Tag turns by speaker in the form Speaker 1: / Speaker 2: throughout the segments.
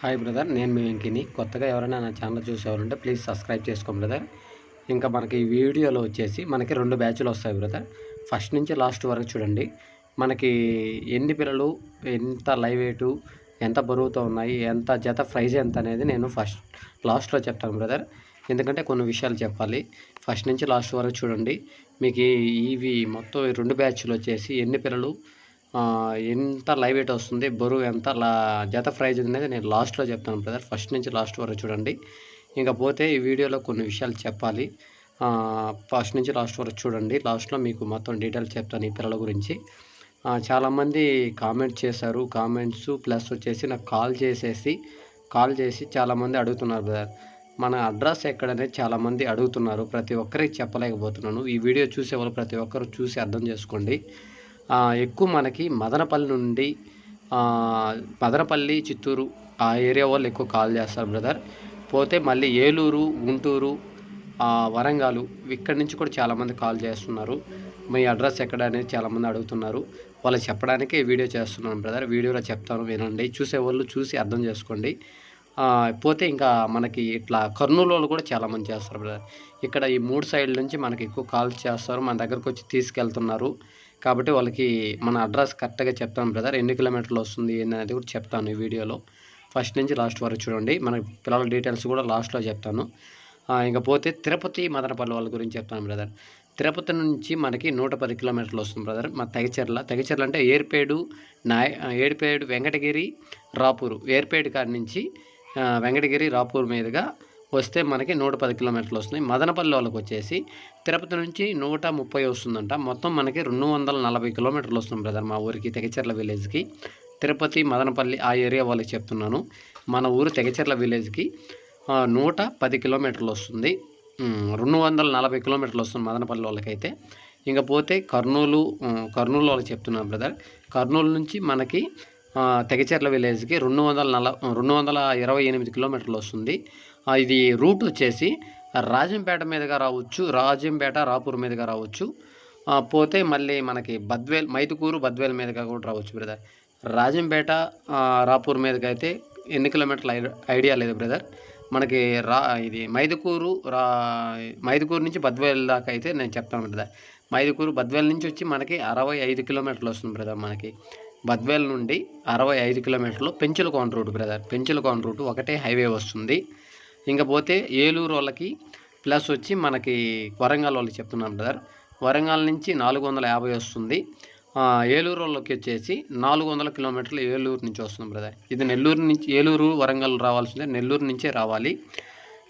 Speaker 1: Hi brother నేను మీ వెంకిని. కొత్తగా ఎవరైనా నా ఛానల్ చూసేవారంటే ప్లీజ్ సబ్స్క్రైబ్ చేసుకోండి బ్రదర్ ఇంకా మనకి ఈ వీడియోలో వచ్చేసి మనకి రెండు బ్యాచ్లు వస్తాయి బ్రదర్ ఫస్ట్ నుంచి లాస్ట్ వరకు చూడండి. మనకి ఎన్ని పిల్లలు ఎంత లైవ్ వెయిట్ ఎంత బరువుతో ఉన్నాయి ఎంత జత ప్రైజ్ ఎంత అనేది నేను ఫస్ట్ లాస్ట్లో చెప్తాను బ్రదర్ ఎందుకంటే కొన్ని విషయాలు చెప్పాలి. ఫస్ట్ నుంచి లాస్ట్ వరకు చూడండి. మీకు ఇవి మొత్తం రెండు బ్యాచ్లు వచ్చేసి ఎన్ని పిల్లలు ఎంత లైవ్ వెయిట్ వస్తుంది బరువు ఎంత లా జత ప్రైజ్ అనేది నేను లాస్ట్లో చెప్తాను బ్రదర్. ఫస్ట్ నుంచి లాస్ట్ వరకు చూడండి. ఇంకా పోతే ఈ వీడియోలో కొన్ని విషయాలు చెప్పాలి. ఫస్ట్ నుంచి లాస్ట్ వరకు చూడండి. లాస్ట్లో మీకు మొత్తం డీటెయిల్స్ చెప్తాను ఈ పిల్లల గురించి. చాలామంది కామెంట్ చేశారు. కామెంట్స్ ప్లస్ వచ్చేసి నాకు కాల్ చేసేసి కాల్ చేసి చాలామంది అడుగుతున్నారు బ్రదర్. మన అడ్రస్ ఎక్కడనేది చాలామంది అడుగుతున్నారు. ప్రతి ఒక్కరికి చెప్పలేకపోతున్నాను. ఈ వీడియో చూసే వాళ్ళు ప్రతి ఒక్కరు చూసి అర్థం చేసుకోండి. ఎక్కువ మనకి మదనపల్లి నుండి మదనపల్లి చిత్తూరు ఆ ఏరియా వాళ్ళు ఎక్కువ కాల్ చేస్తారు బ్రదర్. పోతే మళ్ళీ ఏలూరు గుంటూరు వరంగల్ ఇక్కడి నుంచి కూడా చాలామంది కాల్ చేస్తున్నారు. మీ అడ్రస్ ఎక్కడ అనేది చాలామంది అడుగుతున్నారు. వాళ్ళు చెప్పడానికి వీడియో చేస్తున్నాను బ్రదర్. వీడియోలో చెప్తాను వినండి. చూసేవాళ్ళు చూసి అర్థం చేసుకోండి. పోతే ఇంకా మనకి ఇట్లా కర్నూలు వాళ్ళు కూడా చాలామంది చేస్తారు బ్రదర్. ఇక్కడ ఈ మూడు సైడ్ల నుంచి మనకి ఎక్కువ కాల్స్ చేస్తారు మన దగ్గరకు వచ్చి తీసుకెళ్తున్నారు. కాబట్టి వాళ్ళకి మన అడ్రస్ కరెక్ట్గా చెప్తాను బ్రదర్ ఎన్ని కిలోమీటర్లు వస్తుంది ఏంటనేది కూడా చెప్తాను ఈ వీడియోలో. ఫస్ట్ నుంచి లాస్ట్ వరకు చూడండి. మన పిల్లల డీటెయిల్స్ కూడా లాస్ట్లో చెప్తాను. ఇంకపోతే తిరుపతి మదనపల్లి వాళ్ళ గురించి చెప్తాను బ్రదర్ తిరుపతి నుంచి మనకి నూట పది కిలోమీటర్లు వస్తుంది బ్రదర్ మా తెగచెర్ల. తెగచెర్ల అంటే ఏర్పేడు నాయ ఏర్పేడు వెంకటగిరి రాపూరు. ఏర్పేడు కాడి నుంచి వెంకటగిరి రాపూర్ మీదుగా వస్తే మనకి నూట పది కిలోమీటర్లు వస్తుంది. మదనపల్లి వాళ్ళకి వచ్చేసి తిరుపతి నుంచి నూట ముప్పై వస్తుందంట. మొత్తం మనకి రెండు వందల నలభై కిలోమీటర్లు వస్తుంది బ్రదర్ మా ఊరికి తెగచెర్ల విలేజ్కి. తిరుపతి మదనపల్లి ఆ ఏరియా వాళ్ళకి చెప్తున్నాను. మన ఊరు తెగచెర్ల విలేజ్కి నూట పది కిలోమీటర్లు వస్తుంది. రెండు వందల నలభై కిలోమీటర్లు వస్తుంది మదనపల్లి వాళ్ళకైతే. ఇంకా పోతే కర్నూలు కర్నూలు వాళ్ళకి చెప్తున్నాను బ్రదర్. కర్నూలు నుంచి మనకి తెగచెర్ల విలేజ్కి రెండు వందల నల రెండు వందల ఇరవై ఎనిమిది కిలోమీటర్లు వస్తుంది. ఇది రూట్ వచ్చేసి రాజంపేట మీదుగా రావచ్చు రాజంపేట రాపూర్ మీదుగా రావచ్చు. పోతే మళ్ళీ మనకి బద్వేల్ మైదుకూరు బద్వేల్ మీదుగా కూడా రావచ్చు బ్రదర్. రాజంపేట రాపూర్ మీదకి అయితే ఎన్ని కిలోమీటర్లు ఐడియా లేదు బ్రదర్. మనకి రా ఇది మైదుకూరు రా మైదుకూరు నుంచి బద్వేల్ దాకా అయితే నేను చెప్తాను బ్రదర్. మైదుకూరు బద్వేల్ నుంచి వచ్చి మనకి అరవై ఐదు కిలోమీటర్లు వస్తుంది బ్రదర్ మనకి. బద్వేల్ నుండి అరవై ఐదు కిలోమీటర్లు Penchalakona route brother. Penchalakona route ఒకటే హైవే వస్తుంది. ఇంకా పోతే ఏలూరు వాళ్ళకి ప్లస్ వచ్చి మనకి వరంగల్ వాళ్ళకి చెప్తున్నాను బ్రదర్. వరంగల్ నుంచి నాలుగు వందల యాభై వస్తుంది. ఏలూరు వాళ్ళకి వచ్చేసి నాలుగు వందల కిలోమీటర్లు ఏలూరు నుంచి వస్తుంది బ్రదర్. ఇది నెల్లూరు నుంచి ఏలూరు వరంగల్ రావాల్సిందే నెల్లూరు నుంచే రావాలి.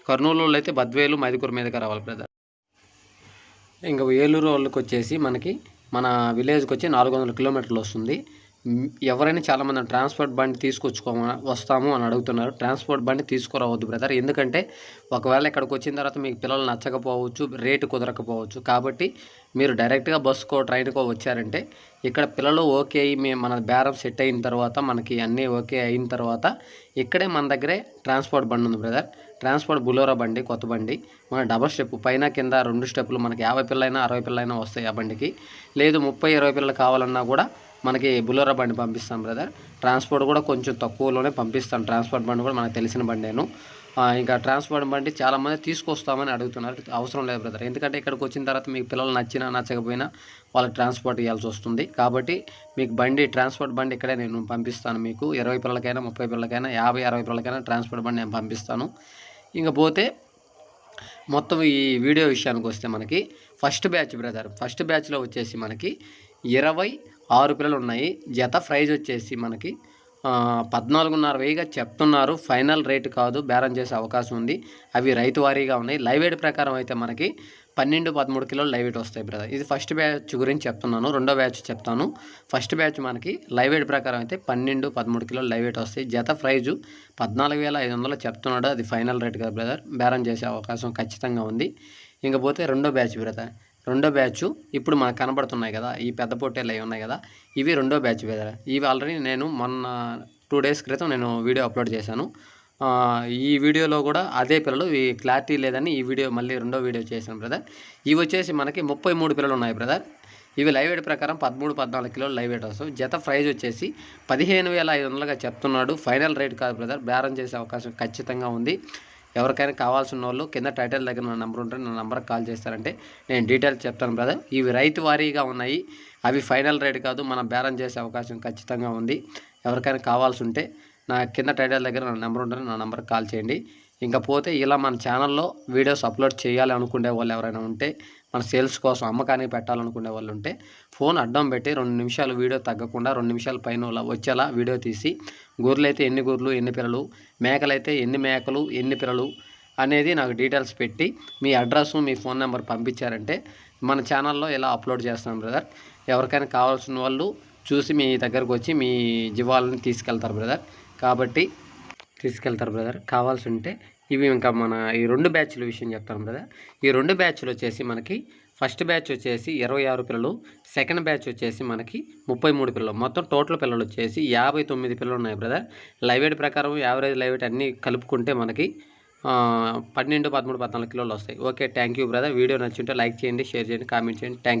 Speaker 1: కర్నూలు అయితే బద్వేలు మైదుకూరు మీదగా రావాలి బ్రదర్. ఇంకా ఏలూరు వాళ్ళకి వచ్చేసి మనకి మన విలేజ్కి వచ్చి నాలుగు వందల కిలోమీటర్లు వస్తుంది. ఎవరైనా చాలామంది ట్రాన్స్పోర్ట్ బండి తీసుకొచ్చుకోమ వస్తాము అని అడుగుతున్నారు. ట్రాన్స్పోర్ట్ బండి తీసుకురావద్దు బ్రదర్. ఎందుకంటే ఒకవేళ ఇక్కడికి వచ్చిన తర్వాత మీకు పిల్లలు నచ్చకపోవచ్చు రేటు కుదరకపోవచ్చు. కాబట్టి మీరు డైరెక్ట్గా బస్సుకో ట్రైన్కో వచ్చారంటే ఇక్కడ పిల్లలు ఓకే అయ్యి మన బేరం సెట్ అయిన తర్వాత మనకి అన్నీ ఓకే అయిన తర్వాత ఇక్కడే మన దగ్గరే ట్రాన్స్పోర్ట్ బండి ఉంది బ్రదర్. ట్రాన్స్పోర్ట్ బులోరా బండి కొత్త బండి. మన డబల్ స్టెప్ పైన కింద రెండు స్టెప్పులు మనకి యాభై పిల్లలైనా అరవై పిల్లలైనా వస్తాయి ఆ బండికి. లేదు ముప్పై ఇరవై పిల్లలు కావాలన్నా కూడా మనకి బులోరా బండి పంపిస్తాం బ్రదర్ ట్రాన్స్పోర్ట్ కూడా కొంచెం తక్కువలోనే పంపిస్తాను ట్రాన్స్పోర్ట్ బండి కూడా మనకు తెలిసిన బండేను. ఇంకా ట్రాన్స్పోర్ట్ బండి చాలామంది తీసుకొస్తామని అడుగుతున్నారు. అవసరం లేదు బ్రదర్ ఎందుకంటే ఇక్కడికి వచ్చిన తర్వాత మీకు పిల్లలు నచ్చినా నచ్చకపోయినా వాళ్ళకి ట్రాన్స్పోర్ట్ ఇవ్వాల్సి వస్తుంది. కాబట్టి మీకు బండి ట్రాన్స్పోర్ట్ బండి ఇక్కడే నేను పంపిస్తాను మీకు. ఇరవై పిల్లలకైనా ముప్పై పిల్లలకైనా యాభై అరవై పిల్లలకైనా ట్రాన్స్పోర్ట్ బండి నేను పంపిస్తాను. ఇంకా పోతే మొత్తం ఈ వీడియో విషయానికి వస్తే మనకి ఫస్ట్ బ్యాచ్ బ్రదర్ ఫస్ట్ బ్యాచ్లో వచ్చేసి మనకి ఇరవై ఆరు పిల్లలు ఉన్నాయి జత ప్రైజ్ వచ్చేసి మనకి పద్నాలుగున్నర వెయ్యిగా చెప్తున్నారు. ఫైనల్ రేట్ కాదు బేరం చేసే అవకాశం ఉంది. అవి రైతు వారీగా ఉన్నాయి. లైవ్ వెయిట్ ప్రకారం అయితే మనకి పన్నెండు పదమూడు కిలోలు లైవ్ ఎయిట్ వస్తాయి బ్రదర్. ఇది ఫస్ట్ బ్యాచ్ గురించి చెప్తున్నాను రెండో బ్యాచ్ చెప్తాను. ఫస్ట్ బ్యాచ్ మనకి లైవ్ వెయిట్ ప్రకారం అయితే పన్నెండు పదమూడు కిలోలు లైవ్ ఎయిట్ వస్తాయి. జత ప్రైజు పద్నాలుగు వేల ఐదు వందలు చెప్తున్నాడు. అది ఫైనల్ రేట్ కదా బ్రదర్. బేరం చేసే అవకాశం ఖచ్చితంగా ఉంది. ఇంకపోతే రెండో బ్యాచ్ బ్రదర్. రెండో బ్యాచ్ ఇప్పుడు మనకు కనబడుతున్నాయి కదా ఈ పెద్ద పొట్టేలు అవి ఉన్నాయి కదా ఇవి రెండో బ్యాచ్ బ్రదర్ ఇవి ఆల్రెడీ నేను మొన్న టూ డేస్ క్రితం నేను వీడియో అప్లోడ్ చేశాను. ఈ వీడియోలో కూడా అదే పిల్లలు ఈ క్లారిటీ లేదని ఈ వీడియో మళ్ళీ రెండో వీడియో చేశాను బ్రదర్ ఇవి వచ్చేసి మనకి ముప్పై మూడు పిల్లలు ఉన్నాయి బ్రదర్ ఇవి లైవ్ వెయిట్ ప్రకారం పదమూడు పద్నాలుగు కిలోలు లైవ్ వెయిట్ వస్తాం జత ప్రైజ్ వచ్చేసి పదిహేను వేల ఐదు వందలుగా చెప్తున్నాడు. ఫైనల్ రేట్ కాదు బ్రదర్ బేరం చేసే అవకాశం ఖచ్చితంగా ఉంది. ఎవరికైనా కావాల్సిన వాళ్ళు కింద టైటిల్ దగ్గర నా నెంబర్ ఉంటే నా నెంబర్కి కాల్ చేస్తారంటే నేను డీటెయిల్స్ చెప్తాను బ్రదర్ ఇవి రైతు వారీగా ఉన్నాయి. అవి ఫైనల్ రేట్ కాదు. మనం బేరం చేసే అవకాశం ఖచ్చితంగా ఉంది. ఎవరికైనా కావాల్సి ఉంటే నా కింద టైటిల్ దగ్గర నా నెంబర్ ఉంటుంది నా నెంబర్కి కాల్ చేయండి. ఇంకా పోతే ఇలా మన ఛానల్లో వీడియోస్ అప్లోడ్ చేయాలి అనుకునే వాళ్ళు ఎవరైనా ఉంటే మన సేల్స్ కోసం అమ్మకానికి పెట్టాలనుకునే వాళ్ళు ఉంటే ఫోన్ అడ్డం పెట్టి రెండు నిమిషాలు వీడియో తగ్గకుండా రెండు నిమిషాల పైన వచ్చేలా వీడియో తీసి గొర్రెలైతే ఎన్ని గొర్రెలు ఎన్ని పిల్లలు మేకలైతే ఎన్ని మేకలు ఎన్ని పిల్లలు అనేది నాకు డీటెయిల్స్ పెట్టి మీ అడ్రస్ మీ ఫోన్ నెంబర్ పంపించారంటే మన ఛానల్లో ఇలా అప్లోడ్ చేస్తాం బ్రదర్. ఎవరికైనా కావాల్సిన వాళ్ళు చూసి మీ దగ్గరకు వచ్చి మీ జీవాలని తీసుకెళ్తారు బ్రదర్. కాబట్టి తీసుకెళ్తారు బ్రదర్. కావాల్సి ఉంటే ఇవి ఇంకా మన ఈ రెండు బ్యాచ్ల విషయం చెప్తాను బ్రదర్ ఈ రెండు బ్యాచ్లు వచ్చేసి మనకి ఫస్ట్ బ్యాచ్ వచ్చేసి ఇరవై ఆరు పిల్లలు సెకండ్ బ్యాచ్ వచ్చేసి మనకి ముప్పై మూడు పిల్లలు. మొత్తం టోటల్ పిల్లలు వచ్చేసి యాభై తొమ్మిది పిల్లలు ఉన్నాయి బ్రదర్ లైవ్ ప్రకారం యావరేజ్ లైవ్ అన్నీ కలుపుకుంటే మనకి పన్నెండు పదమూడు పద్నాలుగు కిలోలు వస్తాయి. Okay thank you brother video నచ్చుంటే like చేయండి షేర్ చేయండి కామెంట్ చేయండి. Thank you